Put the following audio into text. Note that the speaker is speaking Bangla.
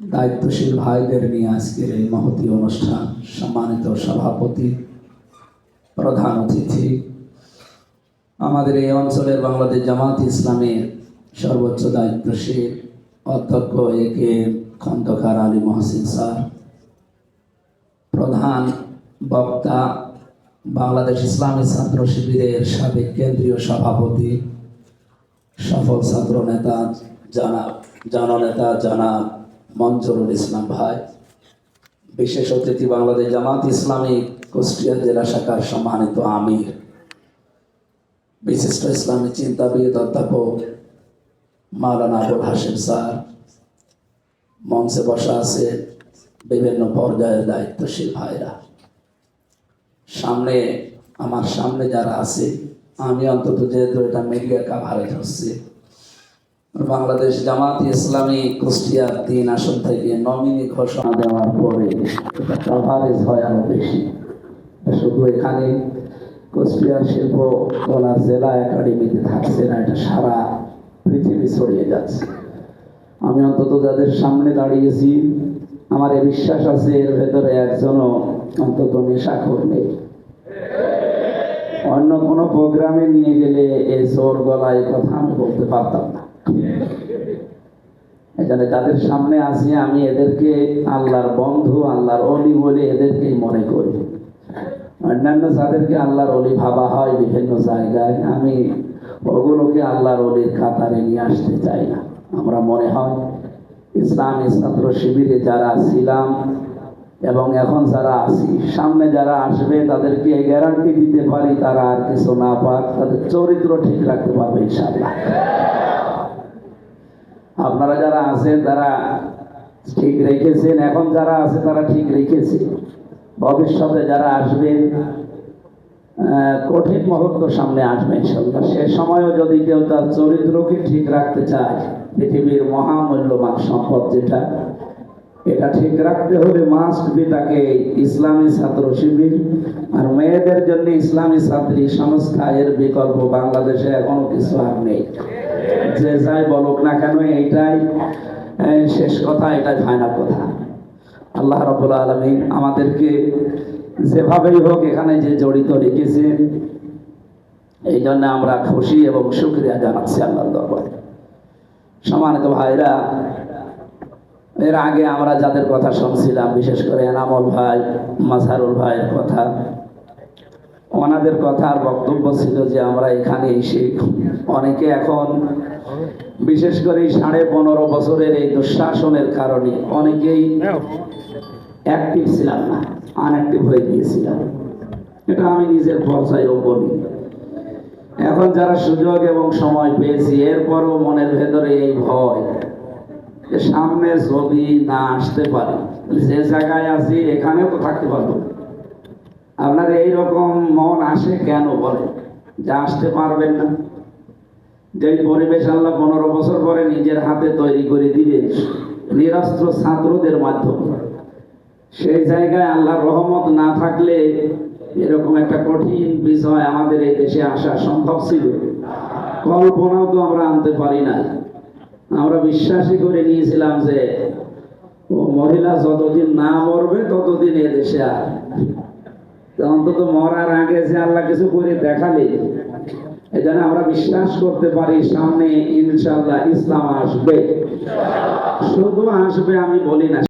দায়িত্বশীল ভাইদের নিয়ে আজকের এই মহতি অনুষ্ঠান সম্মানিত সভাপতি, প্রধান অতিথি, আমাদের এই অঞ্চলের বাংলাদেশ জামাত ইসলামের সর্বোচ্চ দায়িত্বশীল অধ্যক্ষ A K Khandakar Ali Mohsin sir, প্রধান বক্তা বাংলাদেশ ইসলামী ছাত্র শিবিরের সাবেক কেন্দ্রীয় সভাপতি, সফল ছাত্র নেতা জানাব জননেতা জানাব মঞ্জুরুল ইসলাম ভাই, বিশেষ অতিথি বাংলাদেশ জামাত ইসলামী, কুষ্টিয়া জেলা শাখার সম্মানিত আমির, বিশিষ্ট ইসলামী চিন্তাবিদ অধ্যাপক মাওলানা আবুল হাসিম স্যার, মঞ্চে বসা আছে বিভিন্ন পর্যায়ের দায়িত্বশীল ভাইরা। সামনে, আমার সামনে যারা আছে, আমি অন্তত যেহেতু এটা মিডিয়া কাভারেজ হচ্ছে বাংলাদেশ জামাত ইসলামী কুষ্টিয়ার তিন আসন থেকে নমিনি ঘোষণা দেওয়ার পরে এটা হয় আরও বেশি। শুধু এখানে কুষ্টিয়ার শিল্প কলা জেলা একাডেমিতে থাকছে না, এটা সারা পৃথিবী ছড়িয়ে যাচ্ছে। আমি অন্তত যাদের সামনে দাঁড়িয়েছি, আমার এই বিশ্বাস আছে এর ভেতরে একজনও অন্তত নেশাখোর নেই। অন্য কোনো প্রোগ্রামে নিয়ে গেলে এই জোর গলায় কথা আমি বলতে পারতাম না। এখানে যাদের সামনে আছি আমি এদেরকে আল্লাহর বন্ধু, আল্লাহর অলি বলে এদেরকেই মনে করি। অন্যান্য যাদেরকে আল্লাহর অলি ভাবা হয় বিভিন্ন জায়গায়, আমি ওগুলোকে আল্লাহর অলির কাতারে নিয়ে আসতে চাই না। আমরা মনে হয় ইসলামী ছাত্র শিবিরে যারা ছিলাম এবং এখন যারা আছি, সামনে যারা আসবে তাদেরকে গ্যারান্টি দিতে পারি তারা আর কিছু না পাক, তাদের চরিত্র ঠিক রাখতে পারবে ইনশাআল্লাহ। আপনারা যারা আছেন, তারা ঠিক রেখেছেন। এখন যারা আছে, তারা ঠিক রেখেছে। ভবিষ্যতে যারা আসবেন কঠিন মুহূর্ত সামনে আসবে ইনশাল্লাহ সে সময়ও যদি কেউ তার চরিত্রকে ঠিক রাখতে চায়, পৃথিবীর মহামূল্যবান সম্পদ যেটা, এটা ঠিক রাখতে হলে মাস্ট বি তাকে ইসলামী ছাত্র শিবির আর মেয়েদের জন্য ইসলামী ছাত্রী সংস্থা এর বিকল্প বাংলাদেশে এখনও কিছু আর নেই। যে যাই বলুক না কেন, এইটাই শেষ কথা, এটাই ফাইনাল কথা। আল্লাহ রবুল আলমী আমাদেরকে যেভাবেই হোক এখানে যে জড়িত রেখেছে, এই জন্য আমরা খুশি এবং শুক্রিয়া জানাচ্ছি আল্লাহর দরবারে। সম্মানিত ভাইরা, এর আগে আমরা যাদের কথা শুনছিলাম, বিশেষ করে এনামল ভাই মাঝারুল ভাইয়ের কথা ওনাদের কথার বক্তব্য ছিল যে আমরা এখানে এসে অনেকে এখন বিশেষ করে সাড়ে পনেরো বছরের এই দুঃশাসনের কারণে অনেকেই অ্যাক্টিভ ছিলাম না আনঅ্যাক্টিভ হয়ে গিয়েছিলাম। এটা আমি নিজের পর্যায়েও বলি। এখন যারা সুযোগ এবং সময় পেয়েছি, এরপরও মনের ভেতরে এই ভয় সামনে যদি না আসতে পারে। যে জায়গায় আছি, এখানেও তো থাকতে পারব না। আপনার এই রকম মন আসে কেন বলে? যে আসতে পারবেন না। যে পরিবেশ আল্লাহ পনেরো বছর পরে নিজের হাতে তৈরি করে দিবেন, নিরস্ত্র ছাত্রদের মাধ্যমে। সেই জায়গায় আল্লাহর রহমত না থাকলে এরকম একটা কঠিন বিষয় আমাদের এই দেশে আসা সম্ভব ছিল। কল্পনাও তো আমরা আনতে পারি না আমরা বিশ্বাসই করে নিয়েছিলাম যে মহিলা যতদিন না মরবে, ততদিন এ দেশে আর অন্তত মরার আগে যে আল্লাহ কিছু করে দেখালে, এই জন্য আমরা বিশ্বাস করতে পারি সামনে ইনশাল্লাহ ইসলাম আসবে। শুধু আসবে আমি বলি না।